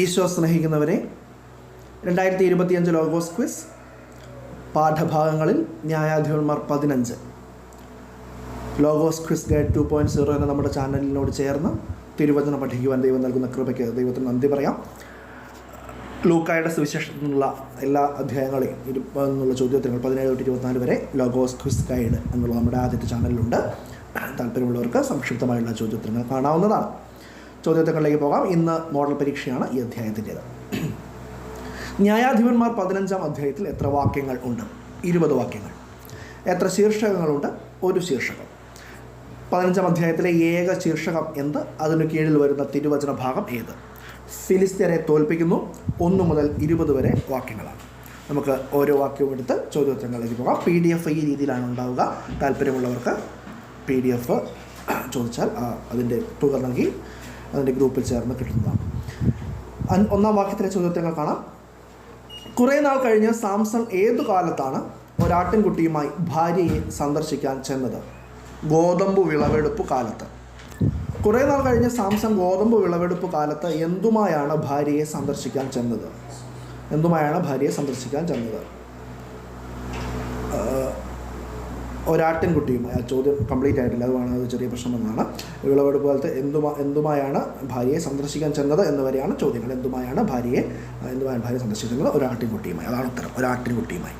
ഈശോ സ്നേഹിക്കുന്നവരെ രണ്ടായിരത്തി ഇരുപത്തിയഞ്ച് ലോഗോസ് ക്വിസ് പാഠഭാഗങ്ങളിൽ ന്യായാധിപന്മാർ പതിനഞ്ച്. Logos quiz guide two point zero എന്ന നമ്മുടെ ചാനലിനോട് ചേർന്ന് തിരുവചനം പഠിക്കുവാൻ ദൈവം നൽകുന്ന കൃപയ്ക്ക് ദൈവത്തിന് നന്ദി പറയാം. ലൂക്കായുടെ സുവിശേഷത്തിൽ നിന്നുള്ള എല്ലാ അധ്യായങ്ങളെയും ഇരുപതെന്നുള്ള ചോദ്യോത്തരങ്ങൾ പതിനേഴ് തൊട്ട് ഇരുപത്തിനാല് വരെ ലോഗോസ് ക്വിസ് ഗൈഡ് എന്നുള്ള നമ്മുടെ ആദ്യത്തെ ചാനലിലുണ്ട്. താല്പര്യമുള്ളവർക്ക് സംക്ഷിപ്തമായുള്ള ചോദ്യോത്തരങ്ങൾ കാണാവുന്നതാണ്. ചോദ്യോത്തരങ്ങളിലേക്ക് പോകാം. ഇന്ന് മോഡൽ പരീക്ഷയാണ് ഈ അധ്യായത്തിന്റേത്. ന്യായാധിപന്മാർ പതിനഞ്ചാം അധ്യായത്തിൽ എത്ര വാക്യങ്ങൾ ഉണ്ട്? ഇരുപത് വാക്യങ്ങൾ. എത്ര ശീർഷകങ്ങളുണ്ട്? ഒരു ശീർഷകം. പതിനഞ്ചാം അധ്യായത്തിലെ ഏക ശീർഷകം എന്ത്? അതിനു കീഴിൽ വരുന്ന തിരുവചന ഭാഗം ഏത്? ഫിലിസ്തീനെ തോൽപ്പിക്കുന്നു. ഒന്നു മുതൽ ഇരുപത് വരെ വാക്യങ്ങളാണ്. നമുക്ക് ഓരോ വാക്യവും എടുത്ത് ചോദ്യോത്തരങ്ങളിലേക്ക് പോകാം. പി ഡി എഫ് ഈ രീതിയിലാണ് ഉണ്ടാവുക. താല്പര്യമുള്ളവർക്ക് പി ഡി എഫ് ചോദിച്ചാൽ അതിന്റെ തുക നൽകി അതിന്റെ ഗ്രൂപ്പിൽ ചേർന്ന് കിട്ടുന്നതാണ്. ഒന്നാം വാക്യത്തിലെ ചോദ്യോത്തരങ്ങൾ കാണാം. കുറേ നാൾ കഴിഞ്ഞ് സാംസൺ ഏതു കാലത്താണ് ഒരാട്ടിൻകുട്ടിയുമായി ഭാര്യയെ സന്ദർശിക്കാൻ ചെന്നത്? ഗോതമ്പ് വിളവെടുപ്പ് കാലത്ത്. കുറേ നാൾ കഴിഞ്ഞ് സാംസൺ ഗോതമ്പ് വിളവെടുപ്പ് കാലത്ത് എന്തുമായാണ് ഭാര്യയെ സന്ദർശിക്കാൻ ചെന്നത്? എന്തുമായാണ് ഭാര്യയെ സന്ദർശിക്കാൻ ചെന്നത്? ഒരാട്ടിൻകുട്ടിയുമായി ആ ചോദ്യം കംപ്ലീറ്റ് ആയിട്ടില്ല. അതുമാണ് അത് ചെറിയ പ്രശ്നം എന്നാണ്. വിളവെടുപ്പ് കാലത്ത് എന്തുമാ എന്തുമായാണ് ഭാര്യയെ സന്ദർശിക്കാൻ ചെന്നത് എന്ന് വരെയാണ് ചോദ്യങ്ങൾ. എന്തുമായാണ് ഭാര്യയെ എന്തുമായാണ് ഭാര്യയെ സന്ദർശിക്കുന്നത് ഒരാട്ടിൻകുട്ടിയുമായി. അതാണ് ഉത്തരം. ഒരാട്ടിൻകുട്ടിയുമായി.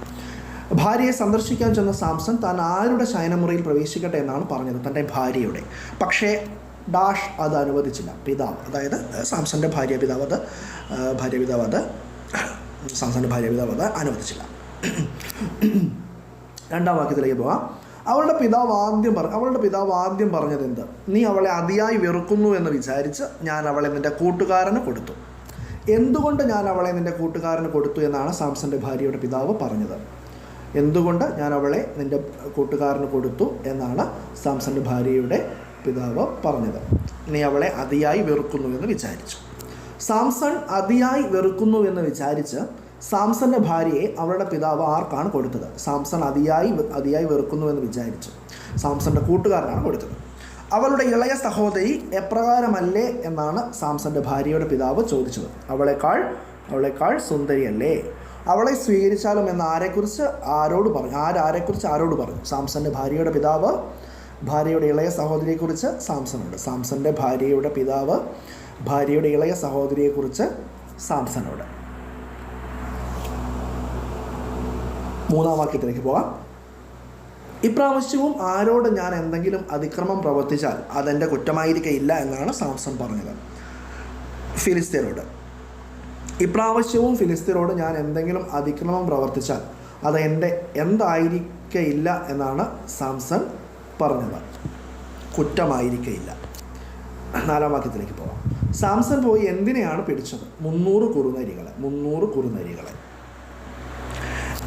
ഭാര്യയെ സന്ദർശിക്കാൻ ചെന്ന സാംസൺ താൻ ആരുടെ ശയനമുറിയിൽ പ്രവേശിക്കട്ടെ എന്നാണ് പറഞ്ഞത്? തന്റെ ഭാര്യയുടെ. പക്ഷേ ഡാഷ് അത് അനുവദിച്ചില്ല. പിതാവ്. അതായത് സാംസന്റെ ഭാര്യ പിതാവ് അത് ഭാര്യ പിതാവ് അത് സാംസന്റെ ഭാര്യ പിതാവ് അത് അനുവദിച്ചില്ല. രണ്ടാം വാക്യത്തിലേക്ക് പോവാം. അവളുടെ പിതാവ് ആദ്യം പറ അവളുടെ പിതാവ് ആദ്യം പറഞ്ഞത് എന്ത്? നീ അവളെ അതിയായി വെറുക്കുന്നു എന്ന് വിചാരിച്ച് ഞാൻ അവളെ നിന്റെ കൂട്ടുകാരന് കൊടുത്തു. എന്തുകൊണ്ട് ഞാൻ അവളെ നിന്റെ കൂട്ടുകാരന് കൊടുത്തു എന്നാണ് സാംസന്റെ ഭാര്യയുടെ പിതാവ് പറഞ്ഞത്. എന്തുകൊണ്ട് ഞാൻ അവളെ നിന്റെ കൂട്ടുകാരന് കൊടുത്തു എന്നാണ് സാംസന്റെ ഭാര്യയുടെ പിതാവ് പറഞ്ഞത്. നീ അവളെ അതിയായി വെറുക്കുന്നു എന്ന് വിചാരിച്ചു. സാംസൺ അതിയായി വെറുക്കുന്നു എന്ന് വിചാരിച്ച് സാംസന്റെ ഭാര്യയെ അവരുടെ പിതാവ് ആർക്കാണ് കൊടുത്തത്? സാംസൺ അതിയായി അതിയായി വെറുക്കുന്നുവെന്ന് വിചാരിച്ചു. സാംസന്റെ കൂട്ടുകാരനാണ് കൊടുത്തത്. അവളുടെ ഇളയ സഹോദരി എപ്രകാരമല്ലേ എന്നാണ് സാംസന്റെ ഭാര്യയുടെ പിതാവ് ചോദിച്ചത്. അവളെക്കാൾ അവളെക്കാൾ സുന്ദരിയല്ലേ? അവളെ സ്വീകരിച്ചാലും എന്ന് ആരെക്കുറിച്ച് ആരോട് പറഞ്ഞു ആരാരെക്കുറിച്ച് ആരോട് പറഞ്ഞു? സാംസന്റെ ഭാര്യയുടെ പിതാവ് ഭാര്യയുടെ ഇളയ സഹോദരിയെക്കുറിച്ച് സാംസണോട് സാംസന്റെ ഭാര്യയുടെ പിതാവ് ഭാര്യയുടെ ഇളയ സഹോദരിയെക്കുറിച്ച് സാംസനോട് മൂന്നാം വാക്യത്തിലേക്ക് പോകാം ഇപ്രാവശ്യവും ആരോട് ഞാൻ എന്തെങ്കിലും അതിക്രമം പ്രവർത്തിച്ചാൽ അതെന്റെ കുറ്റമായിരിക്കയില്ല എന്നാണ് സാംസൺ പറഞ്ഞത്. ഫിലിസ്തീനോട്. ഇപ്രാവശ്യവും ഫിലിസ്തീനോട് ഞാൻ എന്തെങ്കിലും അതിക്രമം പ്രവർത്തിച്ചാൽ അത് എന്റെ എന്തായിരിക്കയില്ല എന്നാണ് സാംസൺ പറഞ്ഞത്. കുറ്റമായിരിക്കയില്ല. നാലാം വാക്യത്തിലേക്ക് പോവാം. സാംസൺ പോയി എന്തിനെയാണ് പിടിച്ചത്? മുന്നൂറ് കുറുനരികളെ മുന്നൂറ് കുറുനരികളെ.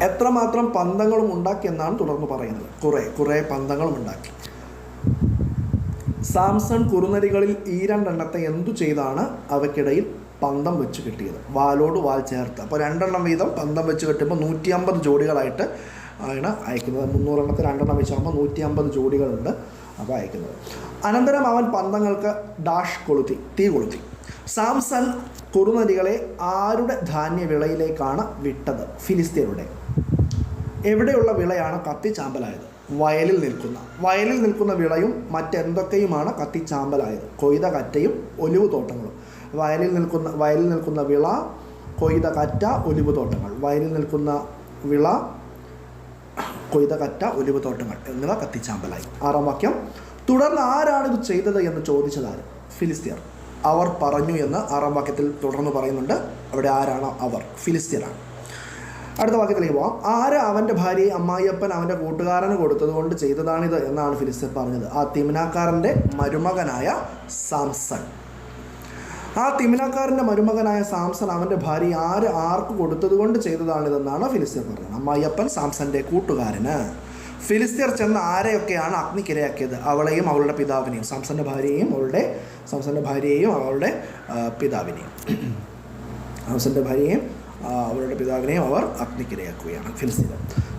എത്രമാത്രം പന്തങ്ങളും ഉണ്ടാക്കി എന്നാണ് തുടർന്ന് പറയുന്നത്. കുറേ കുറേ പന്തങ്ങളും ഉണ്ടാക്കി. സാംസൺ കുറുനരികളിൽ ഈ രണ്ടെണ്ണത്തെ എന്തു ചെയ്താണ് അവയ്ക്കിടയിൽ പന്തം വെച്ച് കിട്ടിയത്? വാലോട് വാൽ ചേർത്ത്. അപ്പോൾ രണ്ടെണ്ണം വീതം പന്തം വെച്ച് കിട്ടുമ്പോൾ നൂറ്റി അമ്പത് ജോഡികളായിട്ട് ആണ് അയക്കുന്നത്. മുന്നൂറെണ്ണത്തിൽ രണ്ടെണ്ണം വെച്ചാകുമ്പോൾ നൂറ്റി അമ്പത് ജോഡികളുണ്ട് അപ്പോൾ അയക്കുന്നത്. അനന്തരം അവൻ പന്തങ്ങൾക്ക് ഡാഷ് കൊളുത്തി തീ കൊളുത്തി. സാംസൺ കുറുനരികളെ ആരുടെ ധാന്യവിളയിലേക്കാണ് വിട്ടത്? ഫിലിസ്തീനയുടെ. എവിടെയുള്ള വിളയാണ് കത്തിച്ചാമ്പലായത്? വയലിൽ നിൽക്കുന്ന. വയലിൽ നിൽക്കുന്ന വിളയും മറ്റെന്തൊക്കെയുമാണ് കത്തിച്ചാമ്പലായത്? കൊയ്ത കറ്റയും ഒലിവ് തോട്ടങ്ങളും വയലിൽ നിൽക്കുന്ന വയലിൽ നിൽക്കുന്ന വിള കൊയ്ത കറ്റ ഒലിവ് തോട്ടങ്ങൾ വയലിൽ നിൽക്കുന്ന വിള കൊയ്ത കറ്റ ഒലിവ് തോട്ടങ്ങൾ എന്നിവ കത്തിച്ചാമ്പലായി. ആറാം വാക്യം. തുടർന്ന് ആരാണ് ഇത് ചെയ്തത് എന്ന് ചോദിച്ചതാര്? ഫിലിസ്തീർ അവർ പറഞ്ഞു എന്ന് ആറാം വാക്യത്തിൽ തുടർന്ന് പറയുന്നുണ്ട്. അവിടെ ആരാണ് അവർ? ഫിലിസ്തീനാണ് അടുത്ത വാക്യത്തിലേക്ക് പോവാം. ആര് അവന്റെ ഭാര്യയെ അമ്മായിയപ്പൻ അവന്റെ കൂട്ടുകാരന് കൊടുത്തത് കൊണ്ട് ചെയ്തതാണിത്? എന്നാണ് ഫിലിസ്തീൻ പറഞ്ഞത്. ആ തിമിനാക്കാരന്റെ മരുമകനായ സാംസൺ. ആ തിമിനാക്കാരന്റെ മരുമകനായ സാംസൺ അവന്റെ ഭാര്യ ആര് ആർക്ക് കൊടുത്തത് കൊണ്ട് ചെയ്തതാണിതെന്നാണ് ഫിലിസ്തീർ പറഞ്ഞത്. അമ്മായിയപ്പൻ സാംസന്റെ കൂട്ടുകാരന്. ഫിലിസ്തീർ ചെന്ന് ആരെയൊക്കെയാണ് അഗ്നിക്കിരയാക്കിയത്? അവളെയും അവളുടെ പിതാവിനെയും. സാംസന്റെ ഭാര്യയെയും അവളുടെ സാംസന്റെ ഭാര്യയെയും അവളുടെ പിതാവിനെയും. സാംസന്റെ ഭാര്യയെയും അവരുടെ പിതാവിനെയും അവർ അഗ്നിക്കിരയാക്കുകയാണ്. ഫിലിസ്തീൻ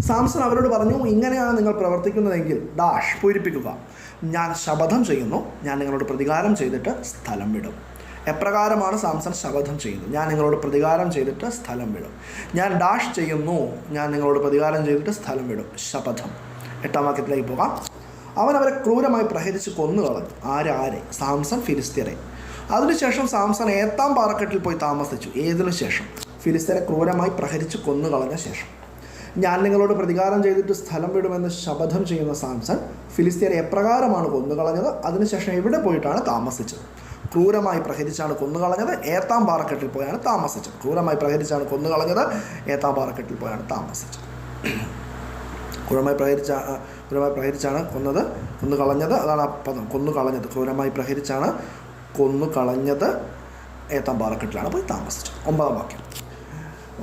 സാംസൺ അവരോട് പറഞ്ഞു ഇങ്ങനെയാണ് നിങ്ങൾ പ്രവർത്തിക്കുന്നതെങ്കിൽ ഡാഷ് പൂരിപ്പിക്കുക. ഞാൻ ശപഥം ചെയ്യുന്നു. ഞാൻ നിങ്ങളോട് പ്രതികാരം ചെയ്തിട്ട് സ്ഥലം വിടും. എപ്രകാരമാണ് സാംസൺ ശപഥം ചെയ്യുന്നത്? ഞാൻ നിങ്ങളോട് പ്രതികാരം ചെയ്തിട്ട് സ്ഥലം വിടും. ഞാൻ ഡാഷ് ചെയ്യുന്നു. ഞാൻ നിങ്ങളോട് പ്രതികാരം ചെയ്തിട്ട് സ്ഥലം വിടും. ശപഥം. എട്ടാം വാക്യത്തിലേക്ക് പോകാം. അവൻ അവരെ ക്രൂരമായി പ്രഹരിച്ച് കൊന്നുകളഞ്ഞു ആരെ? ആരെ? സാംസൺ ഫിലിസ്തീനെ. അതിനുശേഷം സാംസൺ ഏത്താം പാറക്കെട്ടിൽ പോയി താമസിച്ചു. ഏതിനു ശേഷം ഫിലിസ്തീനെ ക്രൂരമായി പ്രഹരിച്ച് കൊന്നുകളഞ്ഞ ശേഷം. ഞാൻ നിങ്ങളോട് പ്രതികാരം ചെയ്തിട്ട് സ്ഥലം വിടുമെന്ന് ശപഥം ചെയ്യുന്ന സാംസൺ ഫിലിസ്തീനെ എപ്രകാരമാണ് കൊന്നുകളഞ്ഞത്? അതിനുശേഷം എവിടെ പോയിട്ടാണ് താമസിച്ചത്? ക്രൂരമായി പ്രഹരിച്ചാണ് കൊന്നുകളഞ്ഞത്? ഏത്താം പാറക്കെട്ടിൽ പോയാണ് താമസിച്ചത്. ക്രൂരമായി പ്രഹരിച്ചാണ് കൊന്നുകളഞ്ഞത്? ഏത്താം പാറക്കെട്ടിൽ പോയാണ് താമസിച്ചത്. ക്രൂരമായി പ്രഹരിച്ച ക്രൂരമായി പ്രഹരിച്ചാണ് കൊന്നത് കൊന്നു കളഞ്ഞത് അതാണ് ആ പദം. കൊന്നു കളഞ്ഞത് ക്രൂരമായി പ്രഹരിച്ചാണ് കൊന്നു കളഞ്ഞത് ഏത്താം പാറക്കെട്ടിലാണ് പോയി താമസിച്ചത്. ഒമ്പതാം വാക്യം.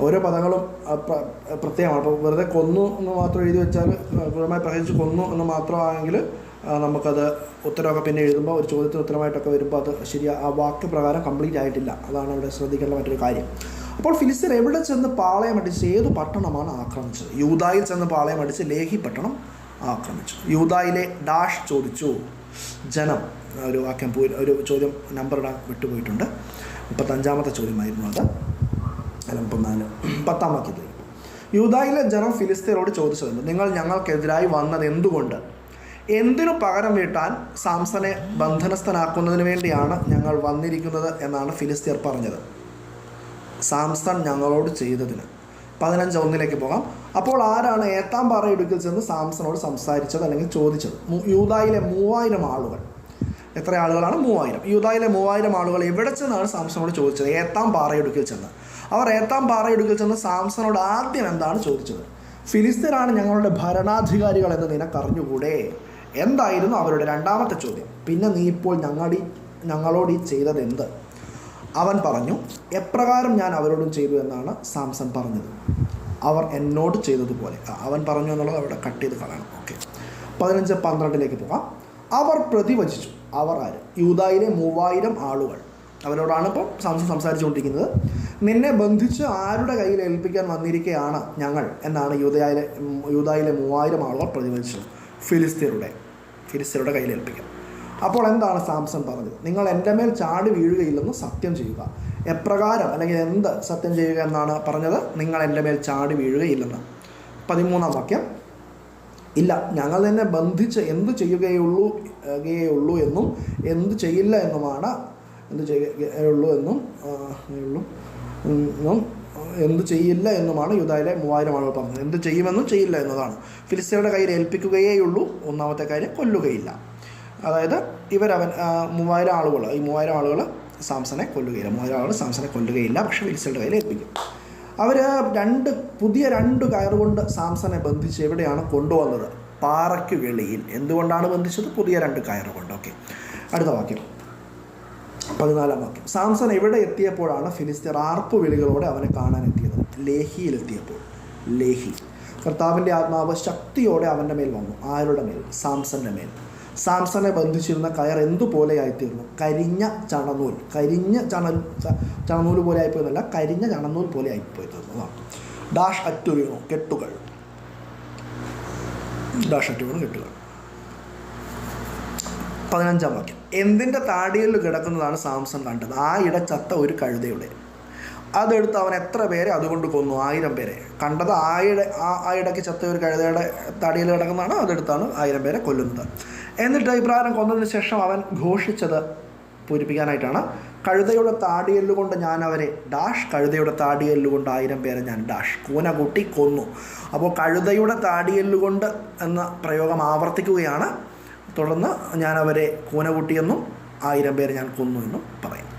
ഓരോ പദങ്ങളും പ്രത്യേകമാണ് അപ്പോൾ വെറുതെ കൊന്നു എന്ന് മാത്രം എഴുതി വെച്ചാൽ ക്രൂരമായി പ്രഹരിച്ച് കൊന്നു എന്ന് മാത്രമാണെങ്കിൽ നമുക്കത് ഉത്തരമൊക്കെ പിന്നെ എഴുതുമ്പോൾ ഒരു ചോദ്യത്തിന് ഉത്തരമായിട്ടൊക്കെ വരുമ്പോൾ അത് ശരി ആ വാക്ക് പ്രകാരം കംപ്ലീറ്റ് ആയിട്ടില്ല. അതാണ് ഇവിടെ ശ്രദ്ധിക്കേണ്ട മറ്റൊരു കാര്യം. അപ്പോൾ ഫിലിസ്തീൻ എവിടെ ചെന്ന് പാളയം അടിച്ച് ഏത് പട്ടണമാണ് ആക്രമിച്ചത്? യൂതായിൽ ചെന്ന് പാളയം അടിച്ച് ലേഹി പട്ടണം ആക്രമിച്ചു. യൂതായിലെ ഡാഷ് ചോദിച്ചു. ജനം ഒരു വാക്യം ഒരു ചോദ്യം നമ്പർ ഇടാൻ വിട്ടുപോയിട്ടുണ്ട്. മുപ്പത്തഞ്ചാമത്തെ ചോദ്യമായിരുന്നു അത്. അല്ല പൊന്നാന് പത്താം വാക്യത്തിൽ. യൂതായിലെ ജനം ഫിലിസ്തീനോട് ചോദിച്ചതുണ്ട് നിങ്ങൾ ഞങ്ങൾക്കെതിരായി വന്നത് എന്തുകൊണ്ട്? എന്തിനു പകരം വീട്ടാൻ സാംസനെ ബന്ധനസ്ഥനാക്കുന്നതിന് വേണ്ടിയാണ് ഞങ്ങൾ വന്നിരിക്കുന്നത് എന്നാണ് ഫിലിസ്തീർ പറഞ്ഞത്. സാംസൺ ഞങ്ങളോട് ചെയ്തതിന്. പതിനഞ്ച് ഒന്നിലേക്ക് പോകാം. അപ്പോൾ ആരാണ് ഏത്താം പാറ ഇടുക്കിൽ ചെന്ന് സാംസണോട് സംസാരിച്ചത് അല്ലെങ്കിൽ ചോദിച്ചത്? യൂതായിലെ മൂവായിരം ആളുകൾ. എത്ര ആളുകളാണ്? മൂവായിരം. യൂതായിലെ മൂവായിരം ആളുകൾ എവിടെ ചെന്നാണ് സാംസണോട് ചോദിച്ചത്? ഏത്താം പാറയിടുക്കിൽ ചെന്ന്. അവർ ഏത്താം പാറയിടുക്കിൽ ചെന്ന് സാംസണോട് ആദ്യം എന്താണ് ചോദിച്ചത്? ഫിലിസ്തീനാണ് ഞങ്ങളുടെ ഭരണാധികാരികൾ എന്ന് നിനക്കറിഞ്ഞുകൂടെ? എന്തായിരുന്നു അവരുടെ രണ്ടാമത്തെ ചോദ്യം. പിന്നെ നീ ഇപ്പോൾ ഞങ്ങളുടെ ഞങ്ങളോട് ഈ ചെയ്തത് എന്ത്? അവൻ പറഞ്ഞു എപ്രകാരം ഞാൻ അവരോടും ചെയ്തു എന്നാണ് സാംസൺ പറഞ്ഞത്. അവർ എന്നോട് ചെയ്തതുപോലെ. അവൻ പറഞ്ഞു എന്നുള്ളത് അവിടെ കട്ട് ചെയ്ത് കളയണം. ഓക്കെ. പതിനഞ്ച് പന്ത്രണ്ടിലേക്ക് പോകാം. അവർ പ്രതിവചിച്ചു. അവർ ആര്? യൂതായിലെ മൂവായിരം ആളുകൾ. അവരോടാണ് ഇപ്പോൾ സാംസൺ സംസാരിച്ചുകൊണ്ടിരിക്കുന്നത്. നിന്നെ ബന്ധിച്ച് ആരുടെ കയ്യിൽ ഏൽപ്പിക്കാൻ വന്നിരിക്കുകയാണ് ഞങ്ങൾ എന്നാണ് യൂതയായിലെ യൂതായിലെ മൂവായിരം ആളുകൾ പ്രതിഫലിച്ചത്. ഫിലിസ്തീനയുടെ ഫിലിസ്തീനയുടെ കയ്യിൽ ഏൽപ്പിക്കാം അപ്പോൾ എന്താണ് സാംസൺ പറഞ്ഞത്? നിങ്ങൾ എന്റെ മേൽ ചാടി വീഴുകയില്ലെന്ന് സത്യം ചെയ്യുക. എപ്രകാരം അല്ലെങ്കിൽ എന്ത് സത്യം ചെയ്യുക എന്നാണ് പറഞ്ഞത്? നിങ്ങൾ എന്റെ മേൽ ചാടി വീഴുകയില്ലെന്ന്. പതിമൂന്നാം വാക്യം. ഇല്ല ഞങ്ങൾ നിന്നെ ബന്ധിച്ച് എന്ത് ചെയ്യുകയുള്ളൂ ഉള്ളൂ എന്നും എന്ത് ചെയ്യില്ല എന്നുമാണ് എന്ത് ചെയ്യുകയുള്ളൂ എന്നും ഉള്ളൂ എന്ത് ചെയ്യില്ല എന്നുമാണ് യുദ്ധയിലെ മൂവായിരം ആളുകൾ പറഞ്ഞത്. എന്ത് ചെയ്യുമെന്നും ചെയ്യില്ല എന്നതാണ്. ഫിലിസ്തീനയുടെ കയ്യിൽ ഏൽപ്പിക്കുകയേയുള്ളൂ. ഒന്നാമത്തെ കാര്യം കൊല്ലുകയില്ല. അതായത് ഇവരവൻ മൂവായിരം ആളുകൾ ഈ മൂവായിരം ആളുകൾ സാംസനെ കൊല്ലുകയില്ല. മൂവായിരം ആളുകൾ സാംസനെ കൊല്ലുകയില്ല പക്ഷേ ഫിലിസ്തീനയുടെ കയ്യിൽ ഏൽപ്പിക്കും. അവർ രണ്ട് പുതിയ രണ്ട് കയറുകൊണ്ട് സാംസനെ ബന്ധിച്ച് എവിടെയാണ് കൊണ്ടുവന്നത്? പാറയ്ക്ക് വെളിയിൽ. എന്തുകൊണ്ടാണ് ബന്ധിച്ചത്? പുതിയ രണ്ട് കയറുകൊണ്ട് ഓക്കെ. അടുത്ത വാക്യം. പതിനാലാം വാക്യം. സാംസൺ എവിടെ എത്തിയപ്പോഴാണ് ഫിലിസ്തീർ ആർപ്പ് വിളികളോടെ അവനെ കാണാൻ എത്തിയത് ലേഹിയിലെത്തിയപ്പോൾ. ലേഹി. കർത്താവിന്റെ ആത്മാവ് ശക്തിയോടെ അവന്റെ മേൽ വന്നു. ആരുടെ മേൽ? സാംസന്റെ മേൽ. സാംസനെ ബന്ധിച്ചിരുന്ന കയർ എന്തുപോലെയായിത്തീർന്നു കരിഞ്ഞ ചണനൂൽ. കരിഞ്ഞ ചണ ചണനൂൽ പോലെ ആയിപ്പോയിരുന്നല്ല കരിഞ്ഞ ചണനൂൽ പോലെ ആയിപ്പോയി തീർന്നതാണ് ഡാഷ് അറ്റു കെട്ടുകൾ. ഡാഷ് അറ്റു കെട്ടുകൾ. പതിനഞ്ചാം വാക്യം. എന്തിന്റെ താടിയിൽ കിടക്കുന്നതാണ് സാംസൺ കണ്ടത്? ആ ഇട ചത്ത ഒരു കഴുതയുടെ. അതെടുത്ത് അവൻ എത്ര പേരെ അതുകൊണ്ട് കൊന്നു? ആയിരം പേരെ. കണ്ടത് ആയിടെ ആ ഇടയ്ക്ക് ചത്ത ഒരു കഴുതയുടെ താടിയിൽ കിടക്കുന്നതാണ് അതെടുത്താണ് ആയിരം പേരെ കൊല്ലുന്നത്. എന്നിട്ട് ഇപ്രകാരം കൊന്നതിന് ശേഷം അവൻ ഘോഷിച്ചത് പൂരിപ്പിക്കാനായിട്ടാണ്. കഴുതയുടെ താടിയെല്ലുകൊണ്ട് ഞാൻ അവരെ ഡാഷ് കഴുതയുടെ താടിയെല്ലുകൊണ്ട് ആയിരം പേരെ ഞാൻ ഡാഷ് കൂന കൂട്ടി കൊന്നു. അപ്പോൾ കഴുതയുടെ താടിയെല്ലുകൊണ്ട് എന്ന പ്രയോഗം ആവർത്തിക്കുകയാണ്. തുടർന്ന് ഞാൻ അവരെ കൂനകൂട്ടിയെന്നും ആയിരം പേരെ ഞാൻ കൊന്നു എന്നും പറയും.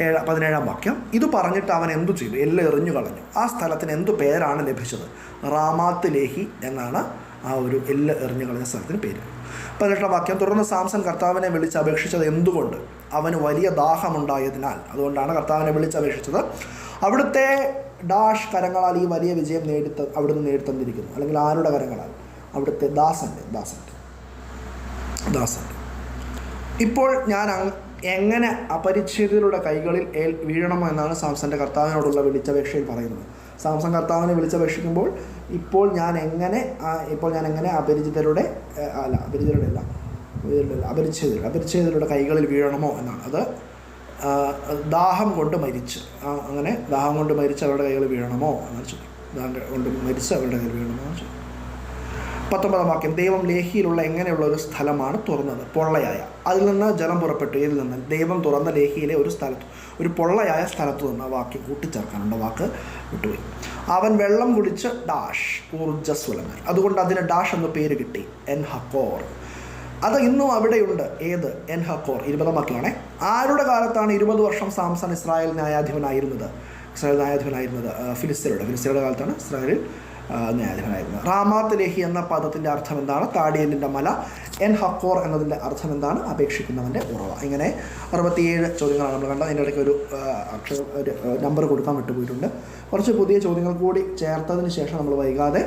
ഏഴ പതിനേഴാം വാക്യം. ഇത് പറഞ്ഞിട്ട് അവൻ എന്തു ചെയ്തു? എല്ലാം എറിഞ്ഞു കളഞ്ഞു. ആ സ്ഥലത്തിന് എന്തു പേരാണ് ലഭിച്ചത്? റാമാത്ത് ലേഹി എന്നാണ് ആ ഒരു എല്ല് എറിഞ്ഞു കളഞ്ഞ സ്ഥലത്തിന് പേര്. പതിനെട്ടാം വാക്യം. തുടർന്ന് സാംസൺ കർത്താവിനെ വിളിച്ച് അപേക്ഷിച്ചത് എന്തുകൊണ്ട്? അവന് വലിയ ദാഹമുണ്ടായതിനാൽ. അതുകൊണ്ടാണ് കർത്താവിനെ വിളിച്ച് അപേക്ഷിച്ചത്. അവിടുത്തെ ഡാഷ് കരങ്ങളാൽ ഈ വലിയ വിജയം നേടി അവിടുന്ന് നേടിത്തന്നിരിക്കുന്നു. അല്ലെങ്കിൽ ആരുടെ കരങ്ങളാൽ? അവിടുത്തെ ദാസന്റെ ദാസന്റെ ദാസൻ. ഇപ്പോൾ ഞാൻ എങ്ങനെ അപരിച്ഛേദിതരുടെ കൈകളിൽ ഏൽ വീഴണമോ എന്നാണ് സാംസന്റെ കർത്താവിനോടുള്ള വിളിച്ചപേക്ഷയിൽ പറയുന്നത്. സാംസൺ കർത്താവിനെ വിളിച്ചപേക്ഷിക്കുമ്പോൾ ഇപ്പോൾ ഞാൻ എങ്ങനെ ഇപ്പോൾ ഞാൻ എങ്ങനെ അപരിചിതരുടെ അല്ല അപരിചിതരുടെ അല്ല അപരിച്ഛേദികളുടെ അപരിച്ഛേദികളുടെ കൈകളിൽ വീഴണമോ എന്നാണ്. അത് ദാഹം കൊണ്ട് മരിച്ച് അങ്ങനെ ദാഹം കൊണ്ട് മരിച്ച് അവരുടെ കൈകൾ വീഴണമോ എന്ന് ചോദിക്കും ദാഹം കൊണ്ട് മരിച്ച് അവരുടെ കയ്യിൽ വീഴണമോ എന്ന് ചോദിക്കും പത്തൊമ്പതാം വാക്യം ദൈവം ലേഹിയിലുള്ള എങ്ങനെയുള്ള ഒരു സ്ഥലമാണ് തുറന്നത്? പൊള്ളയായ. അതിൽ നിന്ന് ജലം പുറപ്പെട്ടു. ഇതിൽ നിന്ന് ദൈവം തുറന്ന ലേഹിയിലെ ഒരു സ്ഥലത്ത് ഒരു പൊള്ളയായ സ്ഥലത്ത് നിന്ന് വാക്യം കൂട്ടിച്ചേർക്കാനുണ്ട്. വാക്ക് വിട്ടുപോയി. അവൻ വെള്ളം കുടിച്ച് ഡാഷ് ഊർജസ്വലനായി. അതുകൊണ്ട് അതിന് ഡാഷ് എന്ന പേര് കിട്ടി. എൻ ഹക്കോർ അത് ഇന്നും അവിടെയുണ്ട്. ഏത്? എൻ ഹക്കോർ ഇരുപതാം വാക്യമാണേ. ആരുടെ കാലത്താണ് ഇരുപത് വർഷം സാംസൺ ഇസ്രായേൽ ന്യായാധിപനായിരുന്നത്? ഇസ്രായേൽ ന്യായാധിപനായിരുന്നത് ഫിലിസ്തീനയുടെ ഫിലിസ്തീനയുടെ കാലത്താണ് ഇസ്രായേലിൽ ആ, ന്യായാധിപനായിരുന്നത് റാമാത്ത് എന്ന പദത്തിന്റെ അർത്ഥം എന്താണ്? താടിയലിന്റെ മല. എൻ ഹക്കോർ എന്നതിന്റെ അർത്ഥം എന്താണ്? അപേക്ഷിക്കുന്നവന്റെ ഉറവ. ഇങ്ങനെ അറുപത്തിയേഴ് ചോദ്യങ്ങളാണ് നമ്മൾ കണ്ടത്. അതിന്റെ ഇടയ്ക്ക് ഒരു അക്ഷര ഒരു നമ്പർ കൊടുക്കാൻ വിട്ടുപോയിട്ടുണ്ട്. കുറച്ച് പുതിയ ചോദ്യങ്ങൾ കൂടി ചേർത്തതിന് ശേഷം നമ്മൾ വൈകാതെ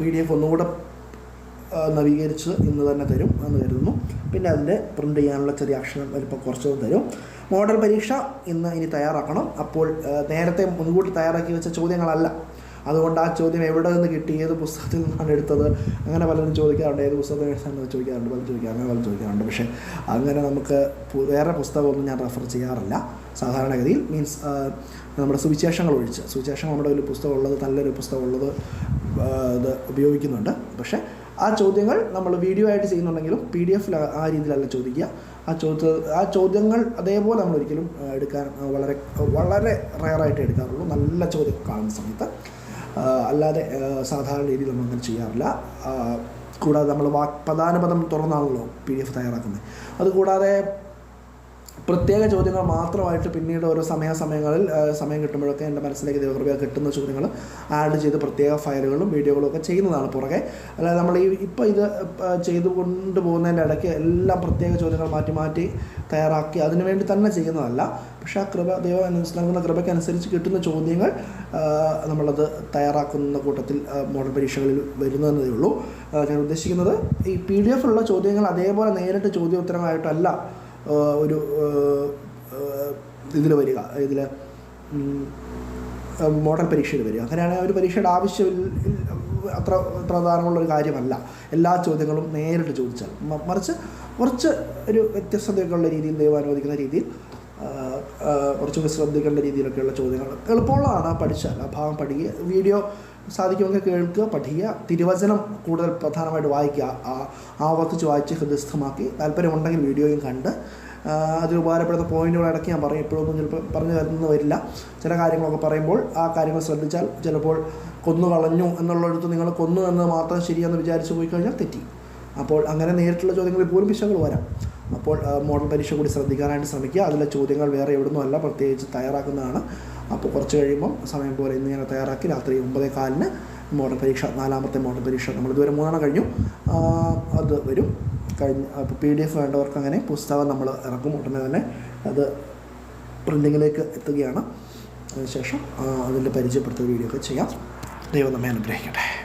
പി ഡി എഫ് ഒന്നുകൂടെ നവീകരിച്ച് ഇന്ന് തന്നെ തരും എന്ന് കരുതുന്നു. പിന്നെ അതിന്റെ പ്രിന്റ് ചെയ്യാനുള്ള ചെറിയ അക്ഷരം വലിപ്പം കുറച്ച് തരും. മോഡൽ പരീക്ഷ ഇന്ന് ഇനി തയ്യാറാക്കണം. അപ്പോൾ നേരത്തെ മുൻകൂട്ടി തയ്യാറാക്കി വെച്ച ചോദ്യങ്ങളല്ല. അതുകൊണ്ട് ആ ചോദ്യം എവിടെ നിന്ന് കിട്ടി? ഏത് പുസ്തകത്തിൽ നിന്നാണ് എടുത്തത്? അങ്ങനെ പലരും ചോദിക്കാറുണ്ട്. ഏത് പുസ്തകത്തിൽ എടുത്താണെന്ന് ചോദിക്കാറുണ്ട്. പലരും ചോദിക്കാറുണ്ട്. അങ്ങനെ പലരും ചോദിക്കാറുണ്ട്. പക്ഷേ അങ്ങനെ നമുക്ക് വേറെ പുസ്തകമൊന്നും ഞാൻ റെഫർ ചെയ്യാറില്ല. സാധാരണഗതിയിൽ മീൻസ് നമ്മുടെ സുവിശേഷങ്ങൾ ഒഴിച്ച്. സുവിശേഷങ്ങൾ നമ്മുടെ ഒരു പുസ്തകം ഉള്ളത് നല്ലൊരു പുസ്തകം ഉള്ളത് ഇത് ഉപയോഗിക്കുന്നുണ്ട്. പക്ഷേ ആ ചോദ്യങ്ങൾ നമ്മൾ വീഡിയോ ആയിട്ട് ചെയ്യുന്നുണ്ടെങ്കിലും പി ഡി എഫിൽ ആ രീതിയിലല്ല ചോദിക്കുക. ആ ചോദ്യ ആ ചോദ്യങ്ങൾ അതേപോലെ നമ്മൾ ഒരിക്കലും എടുക്കാൻ വളരെ വളരെ റയറായിട്ട് എടുക്കാറുള്ളൂ. നല്ല ചോദ്യം കാണുന്ന സമയത്ത്. അല്ലാതെ സാധാരണ രീതിയിൽ നമ്മളങ്ങനെ ചെയ്യാറില്ല. കൂടാതെ നമ്മൾ വാ പ്രധാന പദം തുറന്നാണല്ലോ പി ഡി എഫ് തയ്യാറാക്കുന്നത്. അതുകൂടാതെ പ്രത്യേക ചോദ്യങ്ങൾ മാത്രമായിട്ട് പിന്നീട് ഓരോ സമയാസമയങ്ങളിൽ സമയങ്ങളിൽ സമയം കിട്ടുമ്പോഴൊക്കെ എന്റെ മനസ്സിലേക്ക് ദൈവകൃപ കിട്ടുന്ന ചോദ്യങ്ങൾ ആഡ് ചെയ്ത് പ്രത്യേക ഫയലുകളും വീഡിയോകളും ഒക്കെ ചെയ്യുന്നതാണ് പുറകെ. അല്ലാതെ നമ്മൾ ഈ ഇപ്പോൾ ഇത് ചെയ്തു കൊണ്ടുപോകുന്നതിന്റെ ഇടയ്ക്ക് എല്ലാം പ്രത്യേക ചോദ്യങ്ങൾ മാറ്റി മാറ്റി തയ്യാറാക്കി അതിനുവേണ്ടി തന്നെ ചെയ്യുന്നതല്ല. പക്ഷേ ആ കൃപ ദൈവം നൽകുന്ന കൃപയ്ക്കനുസരിച്ച് കിട്ടുന്ന ചോദ്യങ്ങൾ നമ്മളത് തയ്യാറാക്കുന്ന കൂട്ടത്തിൽ മോഡൽ പരീക്ഷകളിൽ വരുന്നതേ ഉള്ളൂ. ഞാൻ ഉദ്ദേശിക്കുന്നത് ഈ പി ഡി എഫിലുള്ള ചോദ്യങ്ങൾ അതേപോലെ നേരിട്ട് ചോദ്യോത്തരമായിട്ടല്ല ഒരു ഇതിൽ വരിക ഇതിൽ മോഡൽ പരീക്ഷയിൽ വരിക. അങ്ങനെയാണെങ്കിൽ ഒരു പരീക്ഷയുടെ ആവശ്യം അത്ര പ്രധാനമുള്ളൊരു കാര്യമല്ല. എല്ലാ ചോദ്യങ്ങളും നേരിട്ട് ചോദിച്ചാൽ. മറിച്ച് കുറച്ച് ഒരു വ്യത്യസ്തതയൊക്കെയുള്ള രീതിയിൽ ദൈവം അനുവദിക്കുന്ന രീതിയിൽ ആ, ആ, കുറച്ചുകൂടി ശ്രദ്ധിക്കേണ്ട രീതിയിലൊക്കെയുള്ള ചോദ്യങ്ങൾ എളുപ്പമുള്ളതാണ് പഠിച്ചാൽ. ആ ഭാഗം പഠിക്കുക. വീഡിയോ സാധിക്കുമെങ്കിൽ കേൾക്കുക പഠിക്കുക. തിരുവചനം കൂടുതൽ പ്രധാനമായിട്ട് വായിക്കുക. ആവർത്തിച്ച് വായിച്ച് ഹൃദയസ്ഥമാക്കി. താല്പര്യമുണ്ടെങ്കിൽ വീഡിയോയും കണ്ട്. അതിൽ ഉപകാരപ്പെടുന്ന പോയിന്റുകൾ ഞാൻ പറയും. എപ്പോഴും ചിലപ്പോൾ പറഞ്ഞു തരുന്നത് വരില്ല. ചില കാര്യങ്ങളൊക്കെ പറയുമ്പോൾ ആ കാര്യങ്ങൾ ശ്രദ്ധിച്ചാൽ ചിലപ്പോൾ കൊന്നു കളഞ്ഞു എന്നുള്ളിടത്ത് നിങ്ങൾ കൊന്നു എന്ന് മാത്രം ശരിയെന്ന് വിചാരിച്ച് പോയി കഴിഞ്ഞാൽ തെറ്റി. അപ്പോൾ അങ്ങനെ നേരിട്ടുള്ള ചോദ്യങ്ങളിൽ പോലും വിഷയങ്ങൾ വരാം. അപ്പോൾ മോഡൽ പരീക്ഷ കൂടി ശ്രദ്ധിക്കാനായിട്ട് ശ്രമിക്കുക. അതിലെ ചോദ്യങ്ങൾ വേറെ എവിടുന്നും അല്ല പ്രത്യേകിച്ച് തയ്യാറാക്കുന്നതാണ്. അപ്പോൾ കുറച്ച് കഴിയുമ്പോൾ സമയം പോലെ ഇന്ന് ഞാൻ തയ്യാറാക്കി രാത്രി ഒമ്പതേ കാലിന് മോഡൽ പരീക്ഷ നാലാമത്തെ മോഡൽ പരീക്ഷ. നമ്മൾ ഇതുവരെ മൂന്നെണ്ണം കഴിഞ്ഞു. അത് വരും. കഴിഞ്ഞ് അപ്പോൾ പി ഡി എഫ് വേണ്ടവർക്ക് അങ്ങനെ പുസ്തകം നമ്മൾ ഇറക്കും. ഉടനെ തന്നെ അത് പ്രിന്റിങ്ങിലേക്ക് എത്തുകയാണ്. അതിനുശേഷം അതിന്റെ പരിചയപ്പെടുത്തുന്ന വീഡിയോ ഒക്കെ ചെയ്യാം. ദൈവം നമ്മെ അനുഗ്രഹിക്കട്ടെ.